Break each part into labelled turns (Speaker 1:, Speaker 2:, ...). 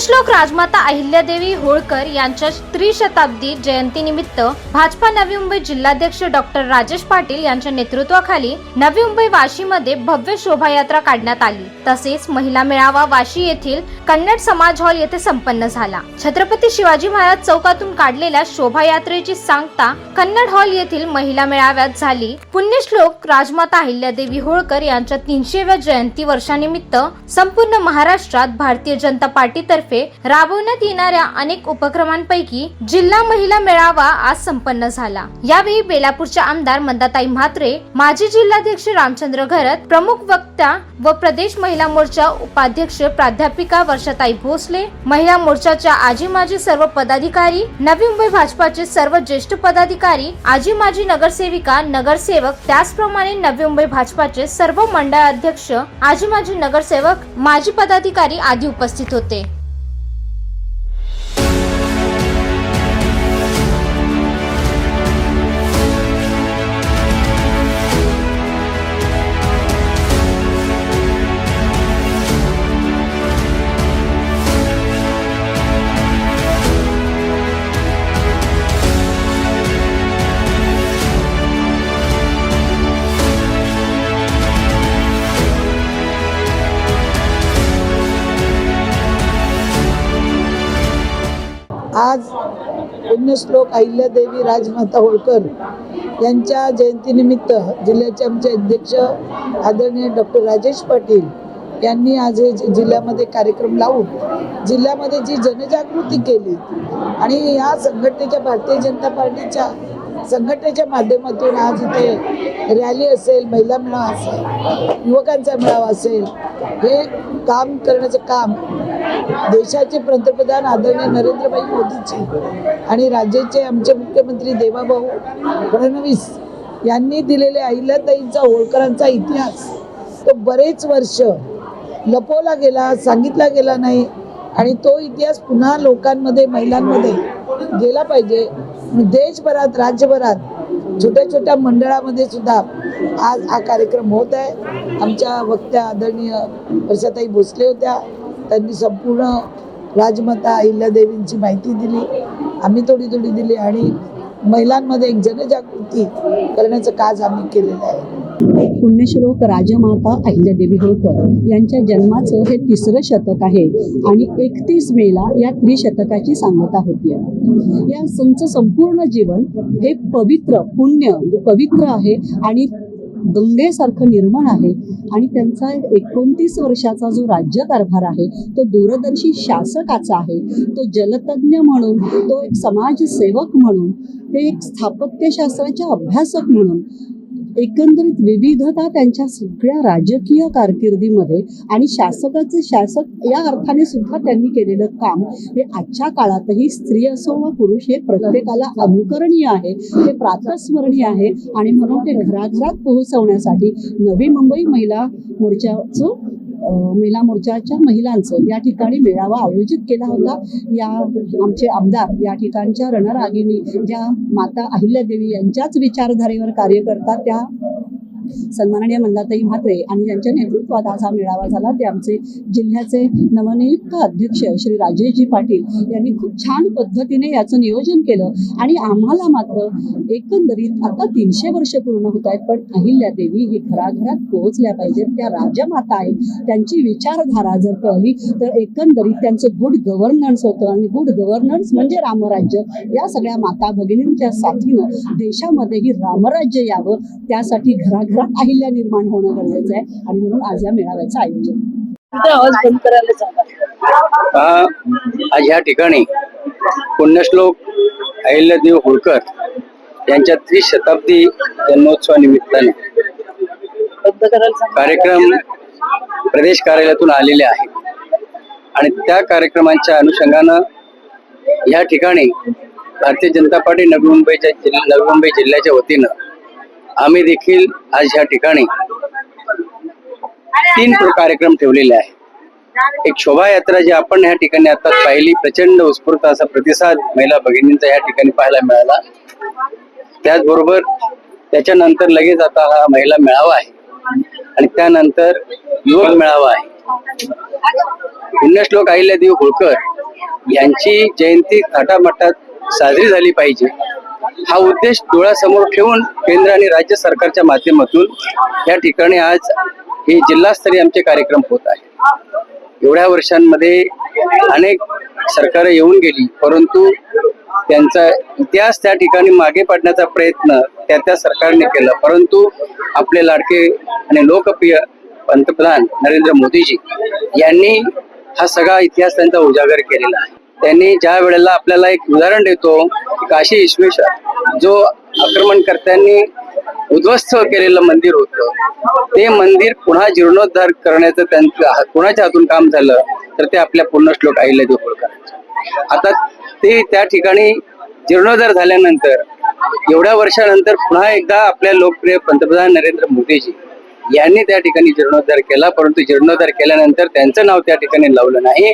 Speaker 1: पुण्यश्लोक राजमाता अहिल्यादेवी होळकर यांच्या त्रिशताब्दी जयंतीनिमित्त भाजपा नवी मुंबई जिल्हाध्यक्ष डॉक्टर राजेश पाटील यांच्या नेतृत्वाखाली नवी मुंबई वाशीमध्ये भव्य शोभायात्रा काढण्यात आली. तसेच महिला मेळावा वाशी येथील कन्नड समाज हॉल येथे संपन्न झाला. छत्रपती शिवाजी महाराज चौकातून काढलेल्या शोभायात्रेची सांगता कन्नड हॉल येथील महिला मेळाव्यात झाली. पुण्यश्लोक राजमाता अहिल्यादेवी होळकर यांच्या तीनशेव्या जयंती वर्षानिमित्त संपूर्ण महाराष्ट्रात भारतीय जनता पार्टीतर्फे राबवण्यात येणाऱ्या अनेक उपक्रमांपैकी जिल्हा महिला मेळावा आज संपन्न झाला. यावेळी बेलापूरच्या आमदार मंदाताई म्हात्रे माजी जिल्हाध्यक्ष रामचंद्र घरत प्रमुख वक्ता व प्रदेश महिला मोर्चा उपाध्यक्ष प्राध्यापिका वर्षाताई भोसले महिला मोर्चाच्या आजी माजी सर्व पदाधिकारी नवी मुंबई भाजपाचे सर्व ज्येष्ठ पदाधिकारी आजी माजी नगरसेविका नगरसेवक त्याचप्रमाणे नवी मुंबई भाजपाचे सर्व मंडळ अध्यक्ष आजी माजी नगरसेवक माजी पदाधिकारी आदी उपस्थित होते.
Speaker 2: आज पुण्यश्लोक अहिल्यादेवी राजमाता होळकर यांच्या जयंतीनिमित्त जिल्ह्याचे आमचे अध्यक्ष आदरणीय डॉक्टर राजेश पाटील यांनी आज हे जि- जिल्ह्यामध्ये कार्यक्रम लावून जिल्ह्यामध्ये जी जनजागृती केली आणि या संघटनेच्या भारतीय जनता पार्टीच्या संघटनेच्या माध्यमातून आज इथे रॅली असेल महिला मेळावा असेल युवकांचा मेळावा असेल हे काम करण्याचं काम देशाचे पंतप्रधान आदरणीय नरेंद्रभाई मोदीजी आणि राज्याचे आमचे मुख्यमंत्री देवाभाऊ फडणवीस यांनी दिलेले अहिल्याताईंचा होळकरांचा इतिहास तो बरेच वर्ष लपवला गेला सांगितला गेला नाही आणि तो इतिहास पुन्हा लोकांमध्ये महिलांमध्ये गेला पाहिजे. देशभरात राज्यभरात छोट्या छोट्या मंडळामध्ये सुद्धा आज हा कार्यक्रम होत आहे. आमच्या वक्त्या आदरणीय वर्षाताई भोसले होत्या. त्यांनी संपूर्ण राजमाता अहिल्यादेवींची माहिती दिली. आम्ही थोडी थोडी दिली आणि महिलांमध्ये एक जनजागृती करण्याचं काज आम्ही केलेलं आहे.
Speaker 3: पुण्यश्लोक राजमाता अहिल्यादेवी होळकर यांच्या जन्माचं हे तिसरं शतक आहे आणि एकतीस मेला या त्रिशतकाची सांगता होती या संच संपूर्ण जीवन हे पवित्र पुण्य म्हणजे पवित्र आहे आणि गंगेसारखं निर्माण आहे आणि त्यांचा एकोणतीस वर्षाचा जो राज्यकारभार आहे तो दूरदर्शी शासकाचा आहे तो जलतज्ञ म्हणून तो एक समाजसेवक म्हणून ते एक स्थापत्यशास्त्राचे अभ्यासक म्हणून एकंदरीत विविधता त्यांच्या सगळ्या राजकीय कारकिर्दीमध्ये आणि शासकाचे शासक या अर्थाने सुद्धा त्यांनी केलेलं काम हे आजच्या काळातही स्त्री असो व पुरुष हे प्रत्येकाला अनुकरणीय आहे ते प्रातस्मरणीय आहे आणि म्हणून ते घराघरात पोहोचवण्यासाठी नवी मुंबई महिला मोर्चाचं महिला मोर्चाच्या महिलांचं या ठिकाणी मेळावा आयोजित केला होता. या आमचे आमदार या ठिकाणच्या रणरागिणी ज्या माता अहिल्यादेवी यांच्याच विचारधारेवर कार्य करतात त्या सन्माननीय मंदाताई म्हात्रे आणि यांच्या नेतृत्वात आज हा मेळावा झाला. ते आमचे जिल्ह्याचे नवनियुक्त अध्यक्ष श्री राजेशजी पाटील यांनी खूप छान पद्धतीने याचं नियोजन केलं. आणि आम्हाला मात्र एकंदरीत आता तीनशे वर्ष पूर्ण होत आहेत पण अहिल्यादेवी ही घराघरात पोहोचल्या पाहिजेत. त्या राजमाता आहेत. त्यांची विचारधारा जर कळली तर एकंदरीत त्यांचं गुड गव्हर्नन्स होतं. आणि गुड गव्हर्नन्स म्हणजे रामराज्य. या सगळ्या माता भगिनींच्या साथीनं देशामध्ये ही रामराज्य यावं त्यासाठी घराघरात अहिल्या निर्माण होणं गरजेचं आहे आणि म्हणून आज या मेळाव्याचं आयोजन.
Speaker 4: हा आज ह्या ठिकाणी पुण्यश्लोक अहिल्यादेव होळकर यांच्या त्रिशताब्दी जन्मोत्सवानिमित्ताने कार्यक्रम प्रदेश कार्यालयातून आलेले आहेत. आणि त्या कार्यक्रमांच्या अनुषंगानं या ठिकाणी भारतीय जनता पार्टी नवी मुंबईच्या जिल्हा नवी मुंबई जिल्ह्याच्या वतीनं आम्ही देखील आज ह्या ठिकाणी तीन कार्यक्रम ठेवलेले आहेत. एक शोभायात्रा जी आपण या ठिकाणी आता पाहिली प्रचंड उत्स्फूर्त असा प्रतिसाद महिला भगिनींचा या ठिकाणी पाहायला मिळाला. त्याचबरोबर त्याच्यानंतर लगेच आता हा महिला मेळावा आहे आणि त्यानंतर युवक मेळावा आहे. पुण्यश्लोक अहिल्यादेवी होळकर यांची जयंती थाटामाटात साजरी झाली पाहिजे. हा उद्देश डोळ्यासमोर ठेवून केंद्र आणि राज्य सरकारच्या माध्यमातून या ठिकाणी आज हे जिल्हास्तरीय आमचे कार्यक्रम होत आहे. एवढ्या वर्षांमध्ये अनेक सरकार येऊन गेली परंतु त्यांचा इतिहास त्या ठिकाणी मागे पाडण्याचा प्रयत्न त्या त्या सरकारने केला. परंतु आपले लाडके आणि लोकप्रिय पंतप्रधान नरेंद्र मोदीजी यांनी हा सगळा इतिहास त्यांचा उजागर केलेला आहे. त्यांनी ज्या वेळेला आपल्याला एक उदाहरण देतो काशी विश्वेश्वर जो आक्रमणकर्त्यांनी उद्ध्वस्त केलेलं मंदिर होतं ते मंदिर पुन्हा जीर्णोद्धार करण्याचं त्यांचं कुणाच्या हातून काम झालं तर ते आपल्या पूर्ण श्लोक आईला होळकरांचं आता ते त्या ठिकाणी जीर्णोद्धार झाल्यानंतर एवढ्या वर्षानंतर पुन्हा एकदा आपल्या लोकप्रिय पंतप्रधान नरेंद्र मोदीजी यांनी त्या ठिकाणी जीर्णोद्धार केला परंतु जीर्णोद्धार केल्यानंतर त्यांचं नाव त्या ठिकाणी लावलं नाही.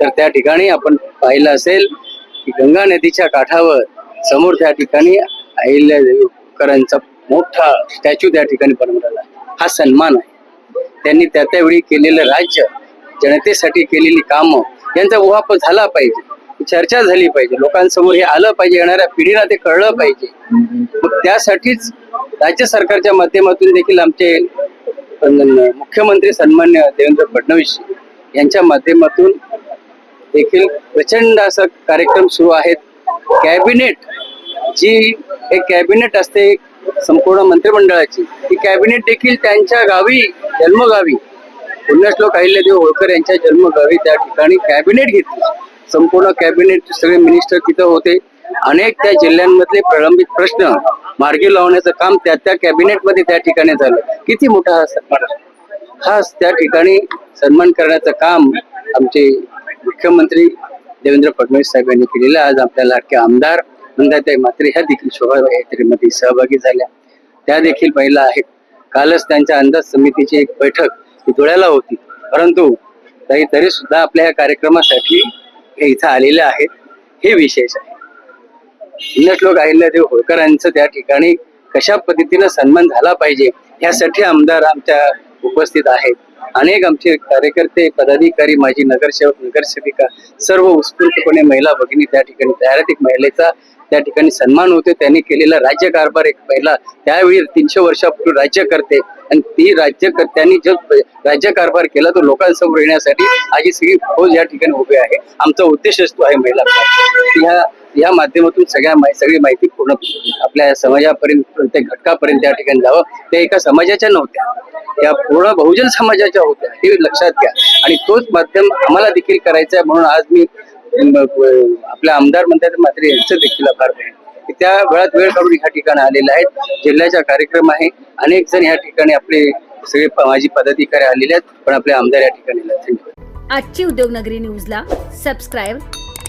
Speaker 4: तर त्या ठिकाणी आपण पाहिलं असेल की गंगा नदीच्या काठावर समोर त्या ठिकाणी अहिल्याकरांचा मोठा स्टॅच्यू त्या ठिकाणी बनवलेला आहे. हा सन्मान आहे. त्यांनी त्या त्यावेळी केलेलं राज्य जनतेसाठी केलेली कामं यांचा उहाप झाला पाहिजे चर्चा झाली पाहिजे लोकांसमोर हे आलं पाहिजे येणाऱ्या पिढीला ते कळलं पाहिजे. मग त्यासाठीच राज्य सरकारच्या माध्यमातून देखील आमचे मुख्यमंत्री सन्मान्य देवेंद्र फडणवीस यांच्या माध्यमातून देखील प्रचंड असा कार्यक्रम सुरू आहेत. कॅबिनेट जी एक कॅबिनेट असते संपूर्ण मंत्रिमंडळाची ती कॅबिनेट देखील त्यांच्या गावी जन्मगावी पुण्यश्लोक अहिल्यादेव होळकर यांच्या जन्मगावी त्या ठिकाणी कॅबिनेट घेतली. संपूर्ण कॅबिनेट सगळे मिनिस्टर तिथं होते. अनेक त्या जिल्ह्यांमधले प्रलंबित प्रश्न मार्गी लावण्याचं काम त्या त्या कॅबिनेटमध्ये त्या ठिकाणी झालं. किती मोठा हा सन्मान हा त्या ठिकाणी सन्मान करण्याचं काम आमचे मुख्यमंत्री देवेंद्र फडणवीस साहेब यांनी केलेलं आज आपल्या लाडक्या आमदार नंदाताई मात्रे ह्या देखील शोभायात्रेमध्ये सहभागी झाल्या. त्या देखील महिला आहेत. कालच त्यांच्या अंदाज समितीची एक बैठक धुळ्याला होती. परंतु तरी तरी सुद्धा आपल्या या कार्यक्रमासाठी हे इथं आलेले आहेत. हे विशेष आहे. श्लोक अहिल्यादेव होळकरांचं त्या ठिकाणी कशा पद्धतीनं सन्मान झाला पाहिजे यासाठी आमदार आमच्या उपस्थित आहेत. अनेक आमचे कार्यकर्ते पदाधिकारी माजी नगरसेवक नगरसेविका सर्व उत्स्फूर्तपणे महिला भगिनी त्या ठिकाणी तयार एक महिलेचा त्या ठिकाणी सन्मान होते त्यांनी केलेला राज्यकारभार एक महिला त्यावेळी तीनशे वर्षापूर्वी राज्य करते. आणि ती राज्य त्यांनी जो राज्यकारभार केला तो लोकांसमोर येण्यासाठी आज ही सगळी फौज या ठिकाणी उभी आहे. आमचा उद्देश असतो आहे महिला ह्या या माध्यमातून सगळ्या सगळी माहिती पूर्ण आपल्या समाजापर्यंत प्रत्येक घटकापर्यंत त्या ठिकाणी जावं. त्या एका समाजाच्या नव्हत्या. त्या पूर्ण बहुजन समाजाच्या होत्या हे लक्षात घ्या. आणि तोच माध्यम आम्हाला देखील करायचं आहे म्हणून आज मी आपल्या आमदार म्हणतात मात्र यांचं देखील आभार की त्या वेळात वेळ काढून ह्या ठिकाणी आलेले आहेत. जिल्ह्याचा कार्यक्रम आहे. अनेक जण ह्या ठिकाणी आपले सगळे माझी माजी पदाधिकारी आलेले आहेत. पण आपले आमदार या ठिकाणी
Speaker 5: आजची उद्योगनगरी न्यूजला सबस्क्राईब